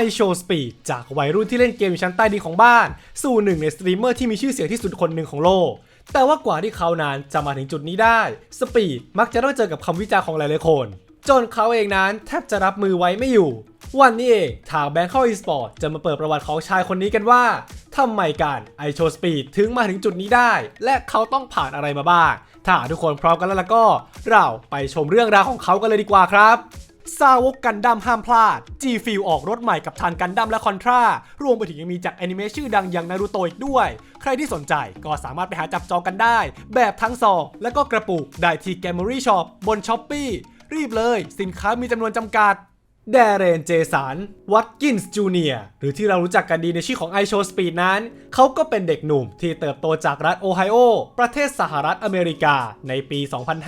i Show Speed จากวัยรุ่นที่เล่นเกมชั้นใต้ดินของบ้าน สู่หนึ่งในสตรีมเมอร์ที่มีชื่อเสียงที่สุดคนหนึ่งของโลก แต่ว่ากว่าที่เขานั้นจะมาถึงจุดนี้ได้สปีดมักจะต้องเจอกับคำวิจารณ์ของหลายๆคน จนเขาเองนั้นแทบจะรับมือไว้ไม่อยู่ วันนี้เองทางแบงค์เข้า eSport จะมาเปิดประวัติของชายคนนี้กันว่าทำไมการไอโชสปีดถึงมาถึงจุดนี้ได้ และเขาต้องผ่านอะไรมาบ้าง ถ้าทุกคนพร้อมกันแล้วล่ะก็ เราไปชมเรื่องราวของเขากันเลยดีกว่าครับ ซาวกกันดั้มห้ามพลาด G f i e l ออกรถใหม่กับทานกันดั้มและคอนทรารวมไปถึงยังมีจากแอนิเมะชื่อดังอย่างนารูโตอีกด้วย ใครที่สนใจก็สามารถไปหาจับจองกันได้ แบบทั้งซองและก็กระปุกได้ที่แกม m รี่ช็อปบนช้อปปีรีบเลย สินค้ามีจำนวนจำกัดแดเรนเจสัน วัตกินส์จูเนียหรือที่เรารู้จักกันดีในชื่อของ i Show Speed นั้น เขาก็เป็นเด็กหนุ่มที่เติบโตจากรัฐโอไฮโอ ประเทศสหรัฐอเมริกาในปี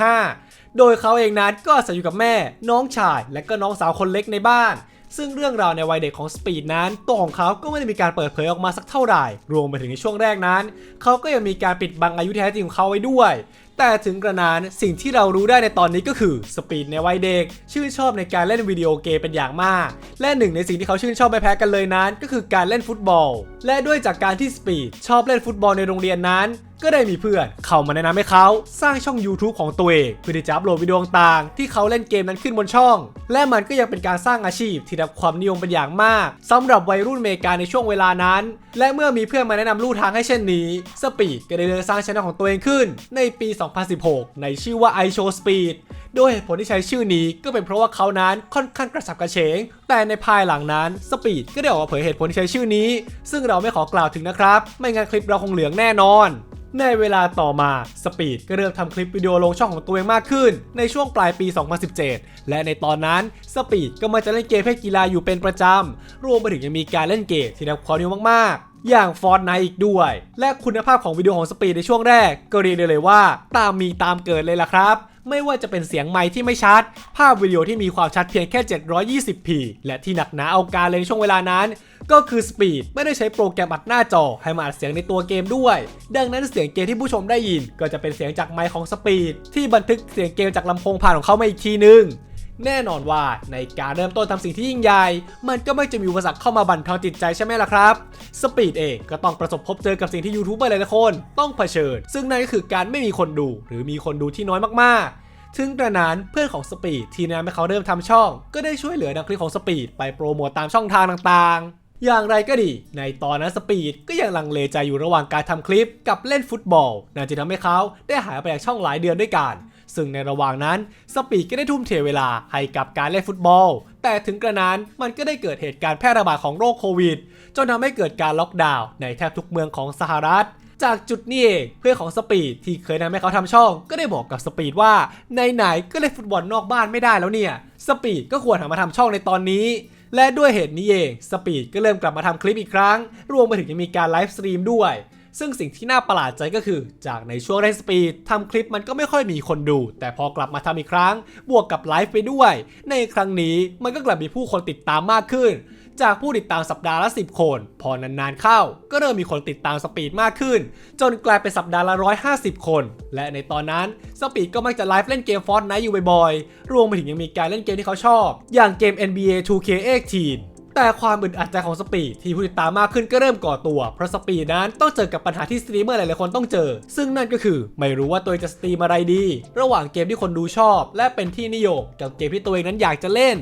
2005 โดยเขาเองนั้นก็อาศัยอยู่กับแม่ น้องชาย และก็น้องสาวคนเล็กในบ้าน ซึ่งเรื่องราวในวัยเด็กของสปีดนั้น ตัวของเขาก็ไม่ได้มีการเปิดเผยออกมาสักเท่าไหร่ รวมไปถึงในช่วงแรกนั้น เขาก็ยังมีการปิดบังอายุแท้จริงของเขาไว้ด้วยแต่ถึงกระนั้นสิ่งที่เรารู้ได้ในตอนนี้ก็คือสปีดในวัยเด็ก ชื่นชอบในการเล่นวิดีโอเกมเป็นอย่างมาก และหนึ่งในสิ่งที่เขาชื่นชอบไม่แพ้กันเลยนั้น ก็คือการเล่นฟุตบอล และด้วยจากการที่สปีดชอบเล่นฟุตบอลในโรงเรียนนั้น ก็ได้มีเพื่อน เข้ามาแนะนำให้เขาสร้างช่อง YouTube ของตัวเองเพื่อที่จะอัพโหลดวิดีโอต่างๆ ที่เขาเล่นเกมนั้นขึ้นบนช่อง และมันก็ยังเป็นการสร้างอาชีพที่ได้รับความนิยมเป็นอย่างมากสำหรับวัยรุ่นอเมริกาในช่วงเวลานั้น และเมื่อมีเพื่อนมาแนะนำลู่ทางให้เช่นนี้สปีดก็ได้เริ่มสร้างช่องของตัวเองขึ้น ในปี 2016 ในชื่อว่า i Show Speed โดยเหตุผลที่ใช้ชื่อนี้ก็เป็นเพราะว่าเขานั้นค่อนข้างกระสับกระเฉง แต่ในภายหลังนั้นสปีดก็ได้ออกมาเผยเหตุผลที่ใช้ชื่อนี้ ซึ่งเราไม่ขอกล่าวถึงนะครับ ไม่งั้นคลิปเราคงเหลืองแน่นอน ในเวลาต่อมาสปีดก็เริ่มทำคลิปวิดีโอลงช่องของตัวเองมากขึ้น ในช่วงปลายปี 2017 และในตอนนั้นสปีดก็มาจะเล่นเกมให้กีฬาอยู่เป็นประจำ รวมไปถึงยังมีการเล่นเกมที่ได้รับความนิยมมากๆ อย่างฟอร์ n ไนอีกด้วย และคุณภาพของวิดีโอของสปีดในช่วงแรก ก็เรียกได้เลยว่า ตามมีตามเกิดเลยล่ะครับ ไม่ว่าจะเป็นเสียงไมค์ที่ไม่ชัด ภาพวิดีโอที่มีความชัดเพียงแค่ 720p และที่หนักหนาเอาการเลยในช่วงเวลานั้น ก็คือสปีดไม่ได้ใช้โปรแกรมอัดหน้าจอให้มาอัดเสียงในตัวเกมด้วย ดังนั้นเสียงเกมที่ผู้ชมได้ยิน ก็จะเป็นเสียงจากไมค์ของสปีดที่บันทึกเสียงเกมจากลำโพงผ่านของเขามาอีกทีนึง แน่นอนว่าในการเริ่มต้นทำสิ่งที่ยิ่งใหญ่ มันก็ไม่จะมีอุปสรรคเข้ามาบั่นทอนจิตใจใช่ไหมล่ะครับ สปีดเองก็ต้องประสบพบเจอกับสิ่งที่ยูทูบเบอร์หลายๆคนต้องเผชิญ ซึ่งนั่นก็คือการไม่มีคนดู หรือมีคนดูที่น้อยมากๆ ถึงกระนั้นเพื่อนของสปีดที่แนะนำให้เขาเริ่มทำช่อง ก็ได้ช่วยเหลือดังคลิปของสปีดไปโปรโมตตามช่องทางต่างๆอย่างไรก็ดี ในตอนนั้นสปีดก็ยังลังเลใจอยู่ระหว่างการทำคลิปกับเล่นฟุตบอลนั่นจึงทำให้เขาได้หายไปจากช่องหลายเดือนด้วยกัน ซึ่งในระหว่างนั้นสปีดก็ได้ทุ่มเทเวลาให้กับการเล่นฟุตบอล แต่ถึงกระนั้นมันก็ได้เกิดเหตุการณ์แพร่ระบาดของโรคโควิด จนทำให้เกิดการล็อกดาวน์ในแทบทุกเมืองของสหรัฐจากจุดนี้เองเพื่อนของสปีดที่เคยทำให้เขาทำช่อง ก็ได้บอกกับสปีดว่าไหนๆก็เล่นฟุตบอลนอกบ้านไม่ได้แล้วเนี่ย สปีดก็ควรหามาทำช่องในตอนนี้ และด้วยเหตุนี้เองสปีดก็เริ่มกลับมาทำคลิปอีกครั้ง รวมไปถึงยังมีการไลฟ์สตรีมด้วย ซึ่งสิ่งที่น่าประหลาดใจก็คือ จากในช่วงแรกสปีดทำคลิปมันก็ไม่ค่อยมีคนดู แต่พอกลับมาทำอีกครั้ง บวกกับไลฟ์ไปด้วย ในครั้งนี้มันก็กลับมีผู้คนติดตามมากขึ้น จากผู้ติดตามสัปดาห์ละ 10 คน พอนานๆเข้า ก็เริ่มมีคนติดตามสปีดมากขึ้น จนกลายเป็นสัปดาห์ละ 150 คน และในตอนนั้นสปีดก็มักจะไลฟ์เล่นเกมฟอร์ n ไนท์อยู่บ่อยๆรวมไปถึงยังมีการเล่นเกมที่เขาชอบ อย่างเกม NBA 2K18 แต่ความอึดอัดใจของสปีดที่ผู้ติดตามมากขึ้นก็เริ่มก่อตัว เพราะสปีดนั้นต้องเจอกับปัญหาที่สตรีมเมอร์หลายๆคนต้องเจอ ซึ่งนั่นก็คือไม่รู้ว่าตัวเองจะสตรีมอะไรดี ระหว่างเกมที่คนดูชอบ และเป็นที่นิยมกับเกมที่ตัวเองนั้นอยากจะเล่น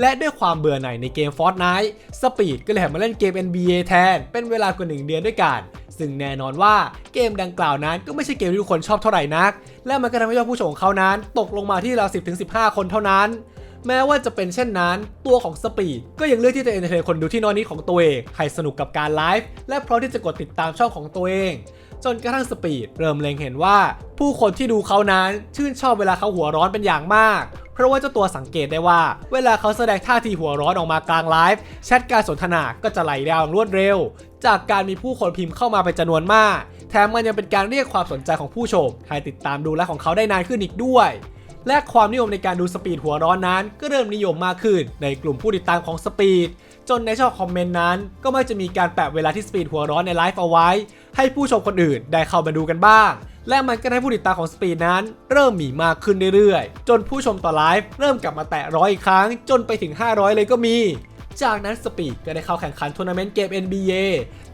และด้วยความเบื่อหน่ายในเกม Fortnite สปีดก็เลยหันมาเล่นเกม NBA แทน เป็นเวลากว่า1เดือนด้วยกันซึ่งแน่นอนว่าเกมดังกล่าวนั้นก็ไม่ใช่เกมที่ทุกคนชอบเท่าไหร่นัก และมันก็ทำให้ยอดผู้ชมของเขานั้น ตกลงมาที่ราว10-15 คนเท่านั้น แม้ว่าจะเป็นเช่นนั้น ตัวของสปีดก็ยังเลือกที่จะเอนเตอร์เทนคนดูที่น้อยนิดของตัวเองให้สนุกกับการไลฟ์และพร้อมที่จะกดติดตามช่องของตัวเอง จนกระทั่งสปีดเริ่มเล็งเห็นว่า ผู้คนที่ดูเขานั้นชื่นชอบเวลาเขาหัวร้อนเป็นอย่างมากเพราะว่าเจ้าตัวสังเกตได้ว่า เวลาเขาแสดงท่าทีหัวร้อนออกมากลางไลฟ์แชทการสนทนาก็จะไหลดาวรวดเร็ว จากการมีผู้คนพิมพ์เข้ามาเป็นจำนวนมาก แถมมันยังเป็นการเรียกความสนใจของผู้ชมให้ติดตามดูและของเขาได้นานขึ้นอีกด้วย และความนิยมในการดูสปีดหัวร้อนนั้น ก็เริ่มนิยมมากขึ้นในกลุ่มผู้ติดตามของสปีดจนในช่องคอมเมนต์นั้น ก็มักจะมีการแปะเวลาที่สปีดหัวร้อนในไลฟ์เอาไว้ ให้ผู้ชมคนอื่นได้เข้ามาดูกันบ้าง และมันก็ให้ผู้ติดตามของสปีดนั้น เริ่มมีมากขึ้นเรื่อยๆ จนผู้ชมต่อไลฟ์เริ่มกลับมาแตะร้อยอีกครั้ง จนไปถึง 500 เลยก็มี จากนั้นสปีดก็ได้เข้าแข่งขันทัวร์นาเมนต์เกม NBA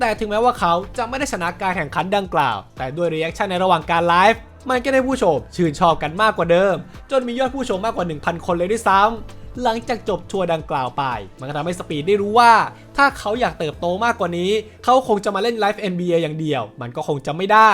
แต่ถึงแม้ว่าเขาจะไม่ได้ชนะการแข่งขันดังกล่าว แต่ด้วยรีแอคชั่นในระหว่างการไลฟ์มันก็ได้ผู้ชม ชื่นชอบกันมากกว่าเดิม จนมียอดผู้ชมมากกว่า 1,000 คนเลยด้วยซ้ำหลังจากจบทัวร์ดังกล่าวไป มันก็ทำให้สปีดได้รู้ว่า ถ้าเขาอยากเติบโตมากกว่านี้ เขาคงจะมาเล่นไลฟ์ NBA อย่างเดียว มันก็คงจะไม่ได้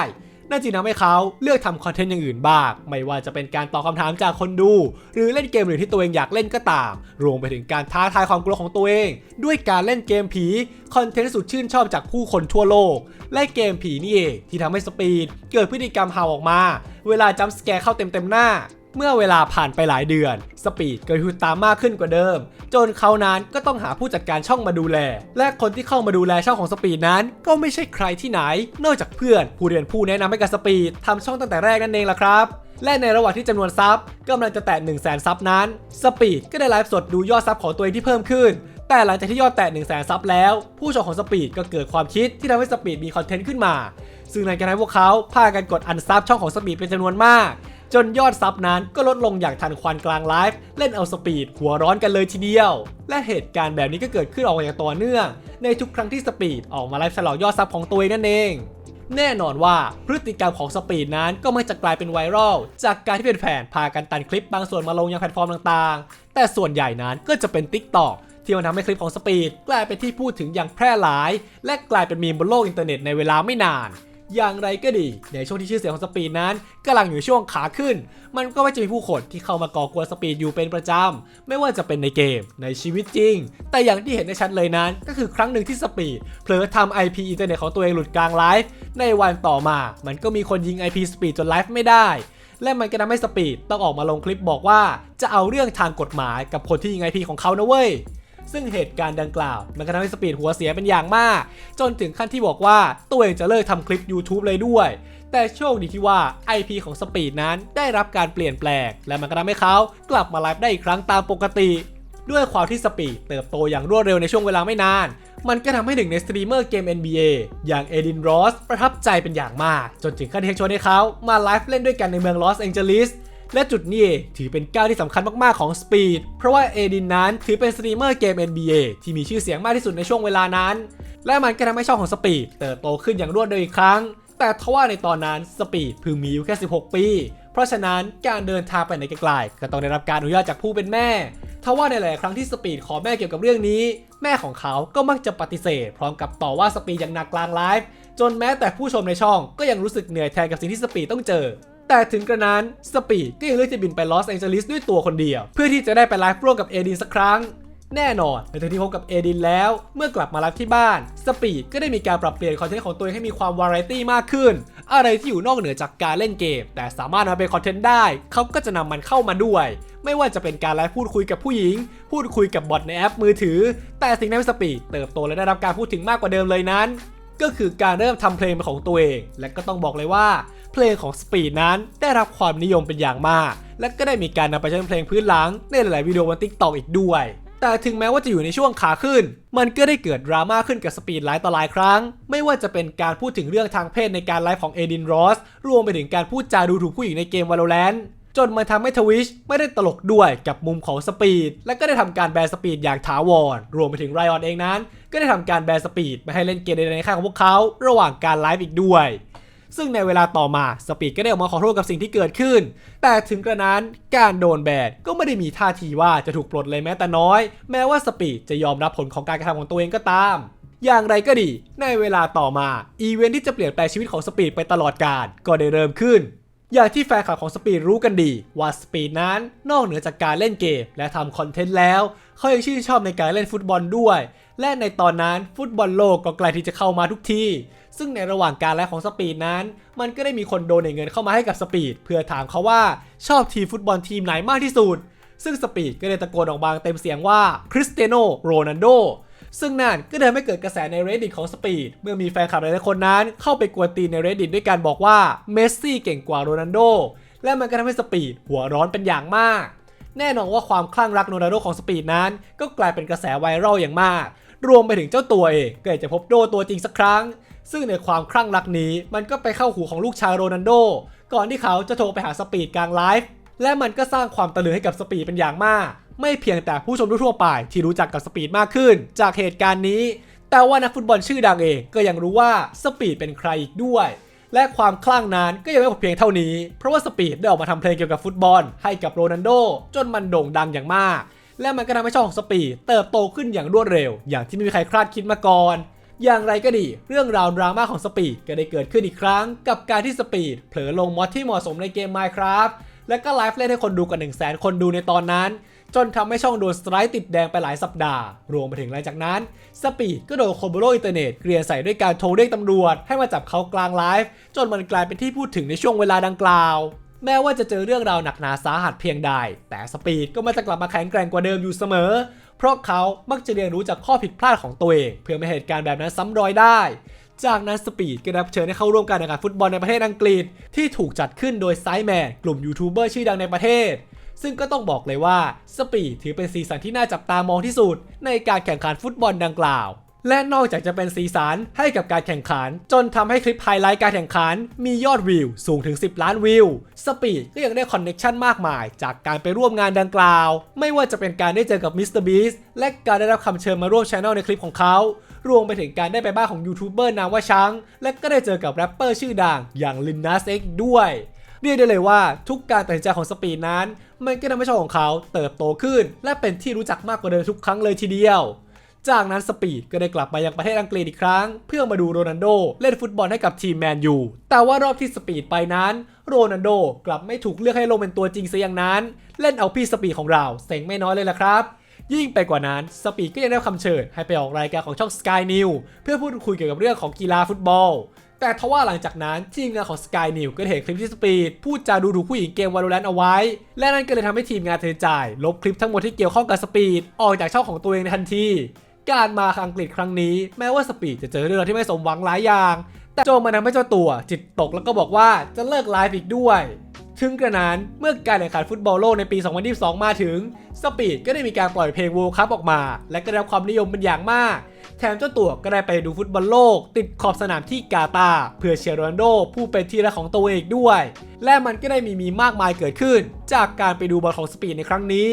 นั่นจึงทำให้เขาเลือกทำคอนเทนต์อย่างอื่นบ้าง ไม่ว่าจะเป็นการตอบคำถามจากคนดู หรือเล่นเกมหรือที่ตัวเองอยากเล่นก็ตาม รวมไปถึงการท้าทายความกลัวของตัวเอง ด้วยการเล่นเกมผีคอนเทนต์สุดชื่นชอบจากผู้คนทั่วโลก และเกมผีนี่เองที่ทำให้สปีดเกิดพฤติกรรมเห่าออกมา เวลาจัมสแกร์เข้าเต็มๆหน้า เมื่อเวลาผ่านไปหลายเดือน สปีดก็ฮึดตามมากขึ้นกว่าเดิม จนเขานั้นก็ต้องหาผู้จัดการช่องมาดูแล และคนที่เข้ามาดูแลช่องของสปีดนั้น ก็ไม่ใช่ใครที่ไหน นอกจากเพื่อนผู้เรียนผู้แนะนำให้กับสปีดทำช่องตั้งแต่แรกนั่นเองล่ะครับและในระหว่างที่จำนวนซับกำลังจะแตะ1 0 0 0 0แสนซับนั้น สปีดก็ได้ไลฟ์สดดูยอดซับของตัวเองที่เพิ่มขึ้น แต่หลังจากที่ยอดแตะ1 0 0 0 0แสนซับแล้ว ผู้ชมของสปีดก็เกิดความคิดที่ทำให้สปีดมีคอนเทนต์ขึ้นมา ซึ่งในการให้พวกเขาพากันกดอันซับช่องของสปีดเป็นจำนวนมาก จนยอดซับนั้นก็ลดลงอย่างทันควันกลางไลฟ์เล่นเอาสปีดหัวร้อนกันเลยทีเดียว และเหตุการณ์แบบนี้ก็เกิดขึ้นออกมาอย่างต่อเนื่อง ในทุกครั้งที่สปีดออกมาไลฟ์ฉลองยอดซับของตัวเองนั่นเองแน่นอนว่าพฤติกรรมของสปีดนั้นก็ไมักจะกลายเป็นไวรัลจากการที่เป็นแฟนพากันตัดคลิปบางส่วนมาลงยังแพลตฟอร์มต่างๆ แต่ส่วนใหญ่นั้นก็จะเป็น Tik t o k ที่มันทำให้คลิปของสปีดกลายเป็นที่พูดถึงอย่างแพร่หลาย และกลายเป็นมีมบนโลกอินเทอร์เน็ตในเวลาไม่นาน อย่างไรก็ดี ในช่วงที่ชื่อเสียงของสปีดนั้นกำลังอยู่ช่วงขาขึ้น มันก็ไม่จะมีผู้คนที่เข้ามาก่อกวนสปีดอยู่เป็นประจำ ไม่ว่าจะเป็นในเกมในชีวิตจริง แต่อย่างที่เห็นได้ชัดเลยนั้น ก็คือครั้งหนึ่งที่สปีดเผลอทำ IP อินเทอร์เน็ตของตัวเองหลุดกลางไลฟ์ในวันต่อมา มันก็มีคนยิง IP สปีดจนไลฟ์ไม่ได้และมันก็ทำให้สปีดต้องออกมาลงคลิปบอกว่าจะเอาเรื่องทางกฎหมายกับคนที่ยิง IP ของเขานะเว้ย ซึ่งเหตุการณ์ดังกล่าว มันก็ทำให้สปีดหัวเสียเป็นอย่างมาก จนถึงขั้นที่บอกว่าตัวเองจะเลิกทำคลิป YouTube เลยด้วย แต่โชคดีที่ว่า IP ของสปีดนั้นได้รับการเปลี่ยนแปลง และมันก็ทำให้เขากลับมาไลฟ์ได้อีกครั้งตามปกติ ด้วยความที่สปีดเติบโตอย่างรวดเร็วในช่วงเวลาไม่นานมันก็ทำให้หนึ่งในสตรีมเมอร์เกม NBA อย่างเอดินรอสประทับใจเป็นอย่างมาก จนถึงขั้นที่ชวนให้เขามาไลฟ์เล่นด้วยกันในเมืองลอสแองเจลิส และจุดนี้ถือเป็นก้าวที่สำคัญมากๆของ Speed เพราะว่าเอดินนั้นถือเป็นสตรีมเมอร์เกม NBA ที่มีชื่อเสียงมากที่สุดในช่วงเวลานั้น และมันก็ทำให้ช่องของ Speed เติบโตขึ้นอย่างรวดเร็วอีกครั้ง แต่ทว่าในตอนนั้น Speed เพิ่งมีอยู่แค่ 16 ปี เพราะฉะนั้นการเดินทางไปไหนไกลๆก็ต้องได้รับการอนุญาตจากผู้เป็นแม่ทว่าในหลายครั้งที่สปีดขอแม่เกี่ยวกับเรื่องนี้ แม่ของเขาก็มักจะปฏิเสธ พร้อมกับต่อว่าสปีดอย่างหนักกลางไลฟ์จนแม้แต่ผู้ชมในช่องก็ยังรู้สึกเหนื่อยแทนกับสิ่งที่สปีดต้องเจอ แต่ถึงกระนั้นสปีดก็ยังเลือกจะบินไปลอสแองเจลิสด้วยตัวคนเดียว เพื่อที่จะได้ไปไลฟ์ร่วมกับเอดินสักครั้งแน่นอนหลังจากที่พบกับเอดินแล้ว เมื่อกลับมาไลฟ์ที่บ้าน สปีดก็ได้มีการปรับเปลี่ยนคอนเทนต์ของตัวเองให้มีความวาไรตี้มากขึ้น อะไรที่อยู่นอกเหนือจากการเล่นเกม แต่สามารถนำมาเป็นคอนเทนต์ได้ เขาก็จะนำมันเข้ามาด้วย ไม่ว่าจะเป็นการไลฟ์พูดคุยกับผู้หญิง พูดคุยกับบอทในแอปมือถือ แต่สิ่งที่ทำให้สปีดเติบโตและได้รับการพูดถึงมากกว่าเดิมเลยนั้น ก็คือการเริ่มทำเพลงเป็นของตัวเอง และก็ต้องบอกเลยว่า เพลงของสปีดนั้นได้รับความนิยมเป็นอย่างมาก และก็ได้มีการนำไปใช้เป็นเพลงพื้นหลังในหลายๆวิดีโอบนทิกตอกอีกด้วยแต่ถึงแม้ว่าจะอยู่ในช่วงขาขึ้น มันก็ได้เกิดดราม่าขึ้นกับสปีดหลายต่อหลายครั้ง ไม่ว่าจะเป็นการพูดถึงเรื่องทางเพศในการไลฟ์ของเอดินรอส รวมไปถึงการพูดจาดูถูกผู้หญิงในเกม Valorant จนมันทำให้ทวิชไม่ได้ตลกด้วยกับมุมของสปีด และก็ได้ทำการแบนสปีดอย่างถาวร รวมไปถึงไรออนเองนั้น ก็ได้ทำการแบนสปีดไม่ให้เล่นเกมใดๆในค่ายของพวกเขา ระหว่างการไลฟ์อีกด้วย ซึ่งในเวลาต่อมาสปีดก็ได้ออกมาขอโทษกับสิ่งที่เกิดขึ้น แต่ถึงกระนั้นการโดนแบนก็ไม่ได้มีท่าทีว่าจะถูกปลดเลยแม้แต่น้อย แม้ว่าสปีดจะยอมรับผลของการกระทำของตัวเองก็ตาม อย่างไรก็ดี ในเวลาต่อมาอีเวนท์ที่จะเปลี่ยนแปลงชีวิตของสปีดไปตลอดกาลก็ได้เริ่มขึ้นอย่างที่แฟนคลับของสปีดรู้กันดี ว่าสปีดนั้นนอกเหนือจากการเล่นเกม และทำคอนเทนต์แล้ว เขายังชื่นชอบในการเล่นฟุตบอลด้วย และในตอนนั้นฟุตบอลโลกก็ใกล้ที่จะเข้ามาทุกที ซึ่งในระหว่างการไลฟ์ของสปีดนั้น มันก็ได้มีคนโดนเงินเข้ามาให้กับสปีดเพื่อถามเขาว่าชอบทีมฟุตบอลทีมไหนมากที่สุด ซึ่งสปีดก็ได้ตะโกนออกมาเต็มเสียงว่าคริสเตียโนโรนัลโดซึ่งนั่นก็เดินไม่เกิดกระแสใน Reddit ของ Speed เมื่อมีแฟนคลับหลายคนนั้น เข้าไปกวนตีนใน Reddit ด้วยการบอกว่าเมสซี่เก่งกว่าโรนัลโดและมันก็ทำให้สปีดหัวร้อนเป็นอย่างมาก แน่นอนว่าความคลั่งรักโรนัลโดของสปีดนั้น ก็กลายเป็นกระแสไวรัลอย่างมาก รวมไปถึงเจ้าตัวเองก็อยากจะพบโดตัวจริงสักครั้ง ซึ่งในความคลั่งรักนี้มันก็ไปเข้าหูของลูกชายโรนัลโด ก่อนที่เขาจะโทรไปหาสปีดกลางไลฟ์และมันก็สร้างความตะลึงให้กับสปีดเป็นอย่างมาก ไม่เพียงแต่ผู้ชมทั่วไปที่รู้จักกับสปีดมากขึ้น จากเหตุการณ์นี้ แต่ว่านักฟุตบอลชื่อดังเองก็ยังรู้ว่าสปีดเป็นใครอีกด้วยและความคลั่งนั้นก็ยังไม่หมดเพียงเท่านี้ เพราะว่าสปีดได้ออกมาทำเพลงเกี่ยวกับฟุตบอล ให้กับโรนัลโด จนมันโด่งดังอย่างมาก และมันก็ทำให้ช่องของสปีดเติบโตขึ้นอย่างรวดเร็ว อย่างที่ไม่มีใครคาดคิดมาก่อน อย่างไรก็ดี เรื่องราวดราม่าของสปีดก็ได้เกิดขึ้นอีกครั้ง กับการที่สปีดเผลอลงมอดที่เหมาะสมในเกม Minecraft และก็ไลฟ์เล่นให้คนดูกว่า1 0 0 0 0แคนดูในตอนนั้น จนทำให้ช่องโดนสไตร์ติดแดงไปหลายสัปดาห์ รวมไปถึงหลังจากนั้น สปีดก็โดนคนบนโลกอินเทอร์เน็ตเกลียนใส่ด้วยการโทรเรียกตำรวจ ให้มาจับเขากลางไลฟ์จนมันกลายเป็นที่พูดถึงในช่วงเวลาดังกล่าว แม้ว่าจะเจอเรื่องราวหนักหนาสาหัสเพียงใด แต่สปีดก็มักจะกลับมาแข็งแกร่งกว่าเดิมอยู่เสมอ เพราะเขามักจะเรียนรู้จากข้อผิดพลาดของตัวเอง เพื่อไม่ให้เหตุการณ์แบบนั้นซ้ำรอยได้ จากนั้นสปีดก็ได้เชิญให้เข้าร่วมการแข่งขันฟุตบอลในประเทศอังกฤษ ที่ถูกจัดขึ้นโดยไซแมนกลุ่มยูทูบเบอร์ชื่อดังในประเทศ ซึ่งก็ต้องบอกเลยว่าสปีดถือเป็นสีสันที่น่าจับตามองที่สุด ในการแข่งขันฟุตบอลดังกล่าว และนอกจากจะเป็นสีสันให้กับการแข่งขัน จนทำให้คลิปไฮไลท์การแข่งขัน มียอดวิวสูงถึง 10 ล้านวิว สปีดก็ยังได้คอนเน็ชันมากมาย จากการไปร่วมงานดังกล่าว ไม่ว่าจะเป็นการได้เจอกับมิสเตอร์บีสและการได้รับคำเชิญมาร่วมช anel ในคลิปของเขารวมไปถึงการได้ไปบ้านของยูทูบเบอร์นามว่าช้าง และก็ได้เจอกับแรปเปอร์ชื่อดังอย่างลินนัสเอ็กด้วยเรียกได้เลยว่าทุกการตัดสินใจของสปีดนั้น มันก็ทำให้ช่องของเขาเติบโตขึ้น และเป็นที่รู้จักมากกว่าเดิมทุกครั้งเลยทีเดียว จากนั้นสปีดก็ได้กลับมายังประเทศอังกฤษอีกครั้ง เพื่อมาดูโรนัลโดเล่นฟุตบอลให้กับทีมแมนยู แต่ว่ารอบที่สปีดไปนั้น โรนัลโดกลับไม่ถูกเลือกให้ลงเป็นตัวจริงซะอย่างนั้น เล่นเอาพี่สปีดของเราเซ็งไม่น้อยเลยล่ะครับยิ่งไปกว่านั้น สปีดก็ยังได้คำเชิญให้ไปออกรายการของช่อง Sky News เพื่อพูดคุยเกี่ยวกับเรื่องของกีฬาฟุตบอล แต่ทว่าหลังจากนั้นทีมงานของ Sky News ก็เห็นคลิปที่สปีดพูดจาดูถูกผู้หญิงเกม Valorant เอาไว้ และนั่นก็เลยทำให้ทีมงานเทจ่าย ลบคลิปทั้งหมดที่เกี่ยวข้องกับสปีดออกจากช่องของตัวเองในทันที การมาอังกฤษครั้งนี้ แม้ว่าสปีดจะเจอเรื่องราวที่ไม่สมหวังหลายอย่าง แต่โจมันทำให้เจ้าตัว จิตตกแล้วก็บอกว่าจะเลิกไลฟ์อีกด้วยถึงกระนั้นเมื่อการแข่งขันฟุตบอลโลกในปี 2022 มาถึง สปีดก็ได้มีการปล่อยเพลง World Cup ออกมา และก็ได้รับความนิยมเป็นอย่างมาก แถมเจ้าตัวก็ได้ไปดูฟุตบอลโลก ติดขอบสนามที่กาตาเพื่อเชียร์โรนโด ผู้เป็นที่รักของตัวเองด้วย และมันก็ได้มีมีมากมายเกิดขึ้น จากการไปดูบอลของสปีดในครั้งนี้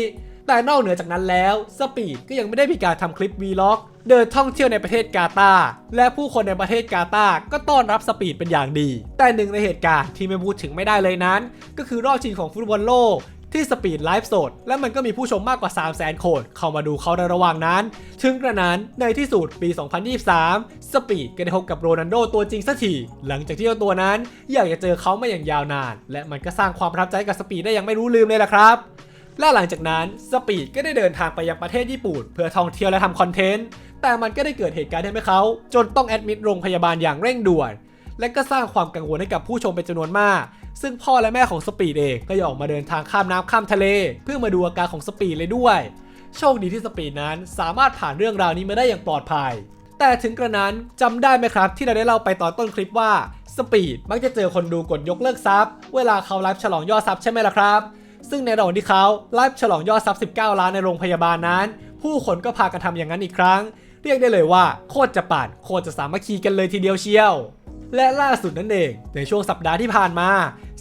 แต่นอกเหนือจากนั้นแล้วสปีดก็ยังไม่ได้มีการทำคลิปวีล็อก เดินท่องเที่ยวในประเทศกาตาร์และผู้คนในประเทศกาตาร์ก็ต้อนรับสปีดเป็นอย่างดี แต่หนึ่งในเหตุการณ์ที่ไม่พูดถึงไม่ได้เลยนั้น ก็คือรอบชิงของฟุตบอลโลกที่สปีดไลฟ์สดและมันก็มีผู้ชมมากกว่า 3 0 0 0 0 0 คน เข้ามาดูเขาในระหว่างนั้น ถึงกระนั้นในที่สุดปี 2023 สปีดก็ได้พบกับโรนัลโดตัวจริงสักทีหลังจากที่เจ้าตัวนั้นอยากจะเจอเขามาอย่างยาวนาน และมันก็สร้างความประทับใจกับสปีดได้อย่างไม่รู้ลืมเลยล่ะครับ และหลังจากนั้นสปีดก็ได้เดินทางไปยังประเทศญี่ปุ่น เพื่อท่องเที่ยวและทำคอนเทนต์แต่มันก็ได้เกิดเหตุการณ์ทำให้เขา จนต้องแอดมิดโรงพยาบาลอย่างเร่งด่วน และก็สร้างความกังวลให้กับผู้ชมเป็นจำนวนมาก ซึ่งพ่อและแม่ของสปีดเองก็ยอมออกมาเดินทางข้ามน้ำข้ามทะเล เพื่อมาดูอาการของสปีดเลยด้วย โชคดีที่สปีดนั้นสามารถผ่านเรื่องราวนี้มาได้อย่างปลอดภัย แต่ถึงกระนั้นจำได้ไหมครับ ที่เราได้เล่าไปตอนต้นคลิปว่าสปีดมักจะเจอคนดูกดยกเลิกซับเวลาเขาไลฟ์ฉลองยอดซับใช่ไหมล่ะครับ ซึ่งในระหว่างที่เขาไลฟ์ฉลองยอดซับ19 ล้านในโรงพยาบาลนั้น ผู้คนก็พากันทำอย่างนั้นอีกครั้ง เรียกได้เลยว่าโคตรจะป่านโคตรจะสามัคคีกันเลยทีเดียวเชียว และล่าสุดนั่นเอง ในช่วงสัปดาห์ที่ผ่านมา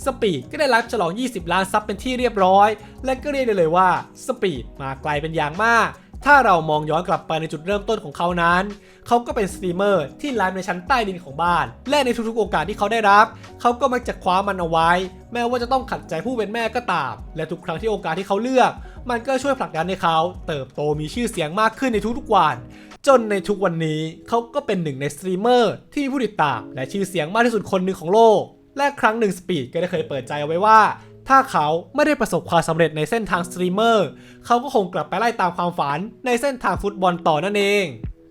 สปีดก็ได้รับฉลอง 20 ล้านซับเป็นที่เรียบร้อย และก็เรียกได้เลยว่าสปีดมาไกลเป็นอย่างมาก ถ้าเรามองย้อนกลับไปในจุดเริ่มต้นของเขานั้น เขาก็เป็นสตรีมเมอร์ที่ไลฟ์ในชั้นใต้ดินของบ้าน และในทุกๆโอกาสที่เขาได้รับ เขาก็มักจะคว้ามันเอาไว้ แม้ว่าจะต้องขัดใจผู้เป็นแม่ก็ตาม และทุกครั้งที่โอกาสที่เขาเลือก มันก็ช่วยผลักดันให้เขา เติบโตมีชื่อเสียงมากขึ้นในทุกๆวัน จนในทุกวันนี้เขาก็เป็นหนึ่งในสตรีมเมอร์ที่มีผู้ติดตามและชื่อเสียงมากที่สุดคนหนึ่งของโลก และครั้งหนึ่งสปีดก็ได้เคยเปิดใจเอาไว้ว่า ถ้าเขาไม่ได้ประสบความสำเร็จในเส้นทางสตรีมเมอร์ เขาก็คงกลับไปไล่ตามความฝันในเส้นทางฟุตบอลต่อนั่นเอง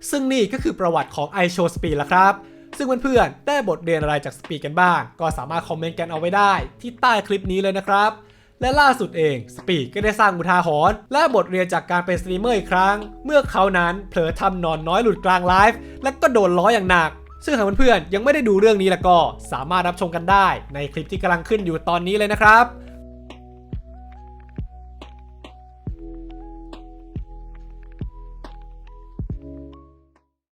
ซึ่งนี่ก็คือประวัติของ i Show Speed ละครับ ซึ่งเพื่อนๆได้บทเรียนอะไรจากสปีกันบ้าง ก็สามารถคอมเมนต์กันเอาไว้ได้ที่ใต้คลิปนี้เลยนะครับ และล่าสุดเองสปีดก็ได้สร้างอุทาหรณ์และบทเรียนจากการเป็นสตรีมเมอร์อีกครั้ง เมื่อเขานั้นเผลอทำนอนน้อยหลุดกลางไลฟ์และก็โดนล้ออย่างหนัก ซึ่งหากเพื่อนๆยังไม่ได้ดูเรื่องนี้แล้วก็สามารถรับชมกันได้ในคลิปที่กำลังขึ้นอยู่ตอนนี้เลยนะครับ